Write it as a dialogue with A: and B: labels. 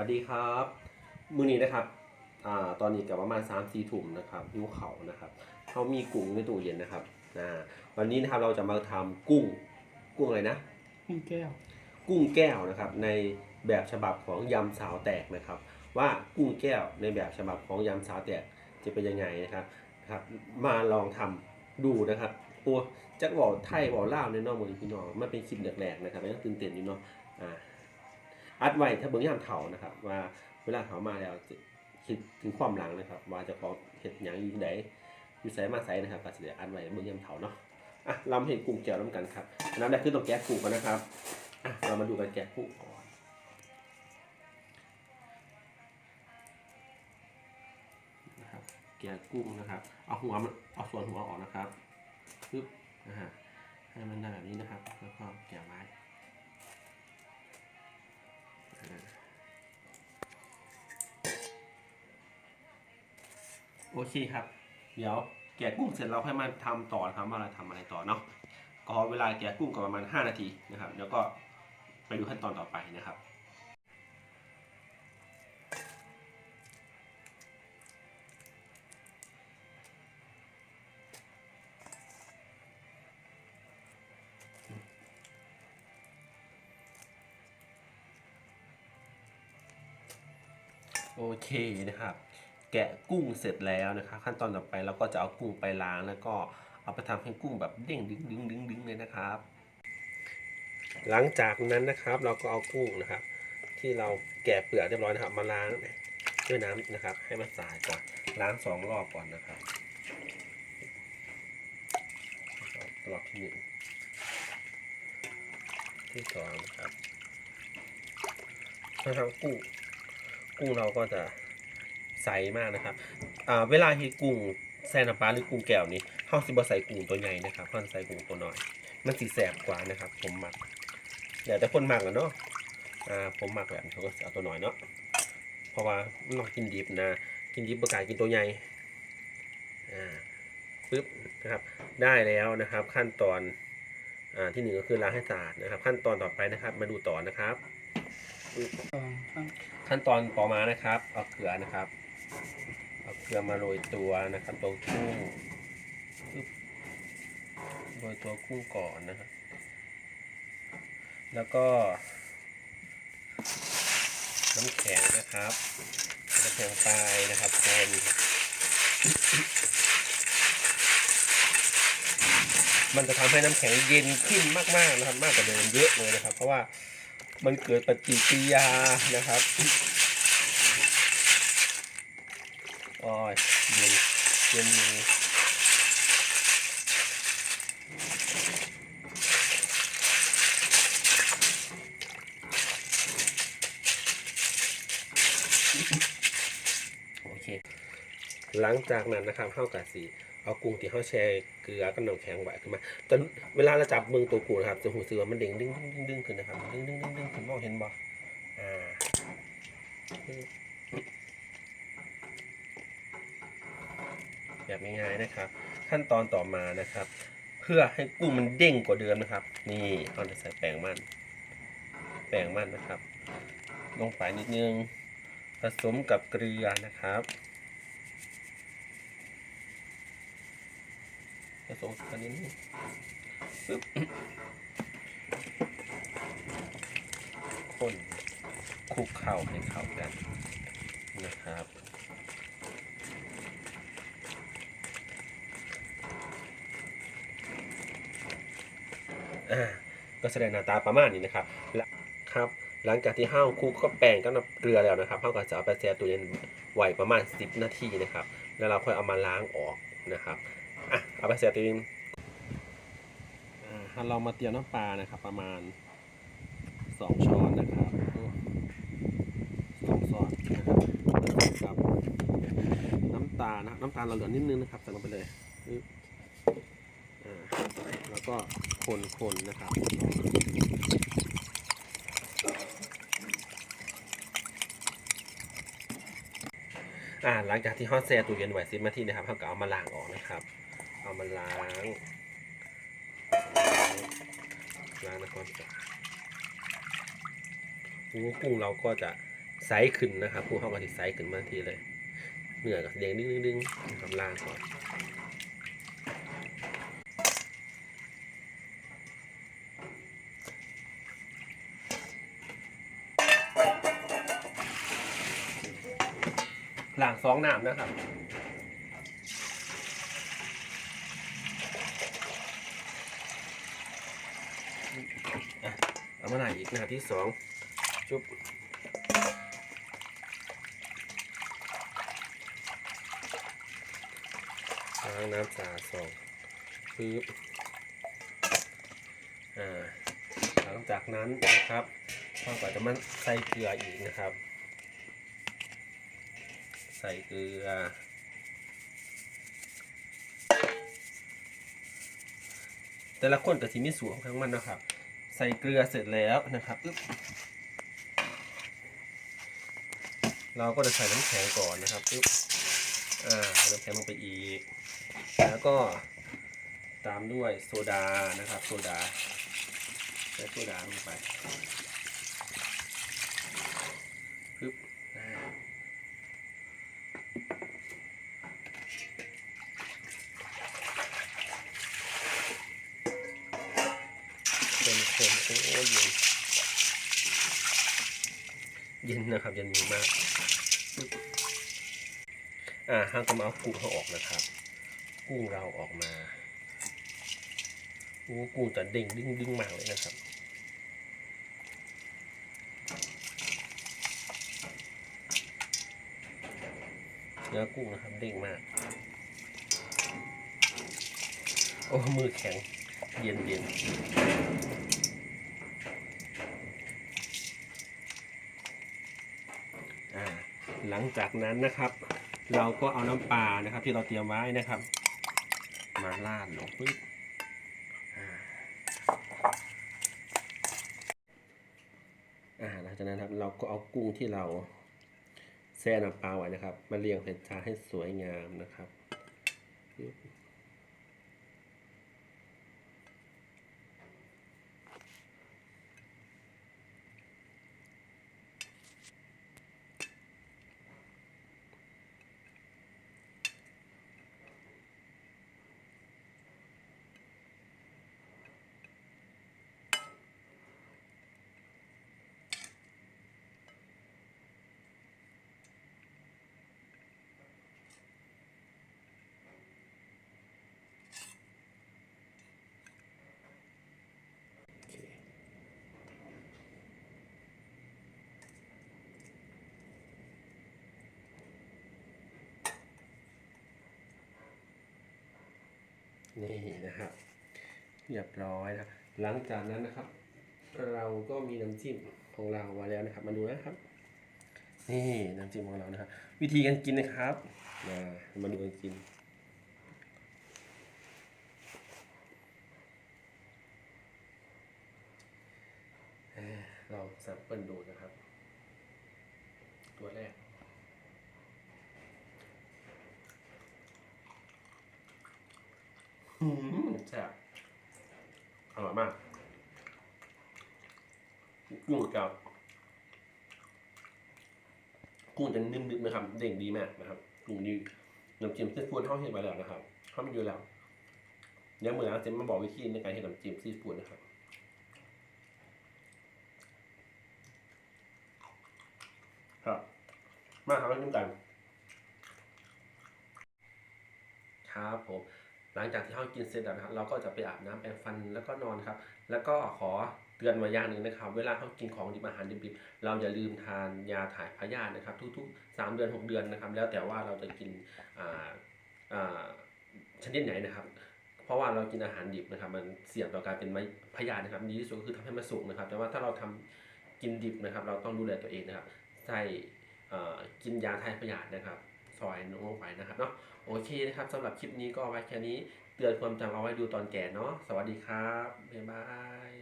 A: วัสดีครับมื้อนี้นะครับอ่าตอนนี้กับประมาณ3 4ทุ่มนะครับหิวเขาวนะครับเขามีกุ้งในตู้เย็นนะครับอ่าวันนี้นะครับเราจะมาทำกุ้งกุ้งอะไรนะ
B: กุ้งแก้ว
A: กุ้งแก้วนะครับ ในแบบฉบับของยำสาวแตกนะครับ ว่ากุ้งแก้วในแบบฉบับของยำสาวแตกจะเป็นยังไงนะครับนะครับ มาลองทำดูนะครับโอ้จักบอกไทยบอกล่าวในนอกมือพี่น้องมันเป็นคลิปแรกๆนะครับยังตื่นเต้นอยู่เนาะอ่า อัดไว้ถ้าเบิ่งยามเถานะครับ ว่าเวลาเขามาแล้วคิดถึงความหลังนะครับ ว่าจะขอเห็ดหยังอยู่ที่ไหนอยู่ไสมาไสนะครับก็สิได้อัดไว้เบิ่งยามเถาเนาะอะเรามาเห็นกุ้งแก้วน้ำกันครับอันนั้นแรกคือต้องแกะกุ้งก่อนนะครับอะเรามาดูกันแกะกุ้งก่อนนะครับแกะกุ้งนะครับ เอาหัวมันเอาส่วนหัวออกนะครับปึ๊บนะฮะให้มันได้แบบนี้นะครับ แล้วก็แกะไว้ โอเคครับ เดี๋ยวแกะกุ้งเสร็จเราค่อยมาทำต่อนะครับว่าเราทำอะไรต่อเนาะก็เวลาแกะกุ้งก็ประมาณ 5 นาทีนะครับ แล้วก็ไปดูขั้นตอนต่อไปนะครับ โอเคนะครับ แกะกุ้งเสร็จแล้วนะครับขั้นตอนต่อไปเราก็จะเอากุ้งไปล้างแล้วก็เอาไปทำให้กุ้งแบบเด้งดึงดึงดึงดึงเลยนะครับ หลังจากนั้นนะครับเราก็เอากุ้งนะครับ ที่เราแกะเปลือกเรียบร้อยนะครับ มาล้างด้วยน้ำนะครับ ให้มันสะอาดก่อนล้างสองรอบก่อนนะครับรอบที่หนึ่งที่สองนะครับถ้าทำกุ้ง กุ้งเราก็จะใสมากนะครับเวลาเฮ็ดกุ้งแซนปลาหรือกุ้งแก้วนี่เฮาสิบ่ใส่กุ้งตัวใหญ่นะครับเฮาสิใส่กุ้งตัวน้อย มันสิแสบกว่านะครับ ผมหมักเดี๋ยวแต่คนหมักแหละเนาะอ่าผมหมักแบบเขาก็เอาตัวน้อยเนาะเพราะว่าน้องกินดิบนะกินดิบบ่กล้ากินตัวใหญ่อ่าปึ๊บนะครับ ได้แล้วนะครับ ขั้นตอนอ่าที่หนึ่งก็คือล้างให้สะอาดนะครับ ขั้นตอนต่อไปนะครับ มาดูต่อนะครับ ขั้นตอนต่อมานะครับเอาเกลือนะครับเอาเกลือมาโรยตัวนะครับตรงกุ้งโรยตัวกุ้งก่อนนะครับ แล้วก็ น้ำแข็งนะครับน้ำแข็งไปนะครับคนมันจะทำให้น้ำแข็งเย็นขึ้นมากๆนะครับมากกว่าเดิมเยอะเลยนะครับ เพราะว่า มันเกิดปฏิกิริยานะครับโอ้ยเย็นเย็นอยู่โอเค หลังจากนั้นนะครับเข้ากะสี เอากุ้งที่เขาแช่เกลือกับน้ำแข็งไว้ขึ้นมาจนเวลาเราจับมือตัวกุ้งนะครับจะหูเสือมันเด้งดึงดึงดึงดึงขึ้นนะครับดึงดึงดึงดึงขึ้นมองเห็นบ่อ่าแบบง่ายๆนะครับ ขั้นตอนต่อมานะครับ เพื่อให้กุ้งมันเด้งกว่าเดิมนะครับ นี่เราจะใส่แป้งมันแป้งมันนะครับ ลงไปนิดนึงผสมกับเกลือนะครับ สมกันนิดนึงปึ๊บคนคุกเข้าให้เข้ากันนะครับ อ่า ก็แสดงหน้าตาประมาณนี้นะครับ และครับหลังจากที่ห้าวคุกก็แป้งก็น้ำเกลือแล้วนะครับห้าวก็จะเอาไปแช่ตู้เย็นไว้ประมาณ 10 นาทีนะครับ แล้วเราค่อยเอามาล้างออกนะครับ เอาไปแช่ตู้เย็นเรามาเตรียมน้ำปลานะครับ ประมาณ2ช้อนนะครับสองช้อนนะครับกับน้ำตาลนะน้ำตาลเราเหลือนิดนึงนะครับใส่ลงไปเลยแล้วก็คนๆนะครับอ่าหลังจากที่ฮอตแซ่ตู้เย็นไว้สิบนาทีนะครับเขาก็เอามาล้างออกนะครับ เอามาล้างล้างนะครับโอ้กุ้งเราก็จะไซส์ขึ้นนะครับผู้เขาก็สิไซส์ขึ้นมางทีเลยเนื้อก็แดงดึงดึงดึงนะครับล่างก่อนล่างสองน้ำนะครับ อะ เอามาไหนอีกนะครับที่สองจุ๊บล้างน้ำสะอาดสองปึ๊บอ่าหลังจากนั้นนะครับเราก็จะมาใส่เกลืออีกนะครับ ใส่เกลือแต่ละคนก็สิมีสูตรของมันนะครับ ใส่เกลือเสร็จแล้วนะครับเราก็จะใส่น้ำแข็งก่อนนะครับอึ๊บอ่าน้ำแข็งลงไปอีก แล้วก็ตามด้วยโซดานะครับ โซดาใส่โซดาลงไปปึ๊บอ่า เป็นโอ้เย็นเย็นนะครับเย็นมาก อ่าห้างก็มาเอากุ้งเขาออกนะครับ กุ้งเราออกมาโอ้กุ้งจะเด้งดึงดึงมากเลยนะครับเนื้อกุ้งนะครับเด้งมาก โอ้ มือแข็ง เย็นเย็นอ่า หลังจากนั้นนะครับ เราก็เอาน้ำปลานะครับ ที่เราเตรียมไว้นะครับ มาราดลงปึ๊บอ่าหลังจากนั้นครับเราก็เอากุ้งที่เราแช่น้ำปลาไว้นะครับ มาเรียงใส่จานให้สวยงามนะครับ นี่นะครับเรียบร้อยนะหลังจากนั้นนะครับ เราก็มีน้ำจิ้มของเราไว้แล้วนะครับ มาดูนะครับ นี่น้ำจิ้มของเรานะครับวิธีการกินนะครับมามาดูกันกินเอ่อลองแซมเปิลดูนะครับ ตัวแรก อืมแซ่บอร่อยมากกุ้งกับกุ้งจะนิ่มๆนะครับ เด้งดีมากนะครับกุ้งนี้น้ำจิ้มซีฟู้ดเขาเห็นมาแล้วนะครับเขาไม่อยู่แล้วเดี๋ยวเมื่อหลังเจมมาบอกวิธีในการเห็นน้ำจิ้มซีฟู้ดนะครับครับมาทำให้กินกัน ครับผม หลังจากที่เรากินเสร็จแล้วนะครับเราก็จะไปอาบน้ำแปรงฟันแล้วก็นอนครับ แล้วก็ขอเตือนมาอย่างหนึ่งนะครับ เวลาเขากินของดิบอาหารดิบๆเราอย่าลืมทานยาถ่ายพยาธินะครับ ทุกๆ 3 เดือน 6 เดือนนะครับ แล้วแต่ว่าเราจะกินอ่าอ่าชนิดไหนนะครับ เพราะว่าเรากินอาหารดิบนะครับ มันเสี่ยงต่อการเป็นไมพยาธินะครับดีที่สุดก็คือทำให้มันสุกนะครับ แต่ว่าถ้าเราทำกินดิบนะครับ เราต้องดูแลตัวเองนะครับใส่อ่อกินยาทายพยาธินะครับ ซอยลงไปนะครับเนาะโอเคนะครับสำหรับคลิปนี้ก็ไว้แค่นี้เตือนความจำเอาไว้ดูตอนแก่เนาะสวัสดีครับบ๊ายบาย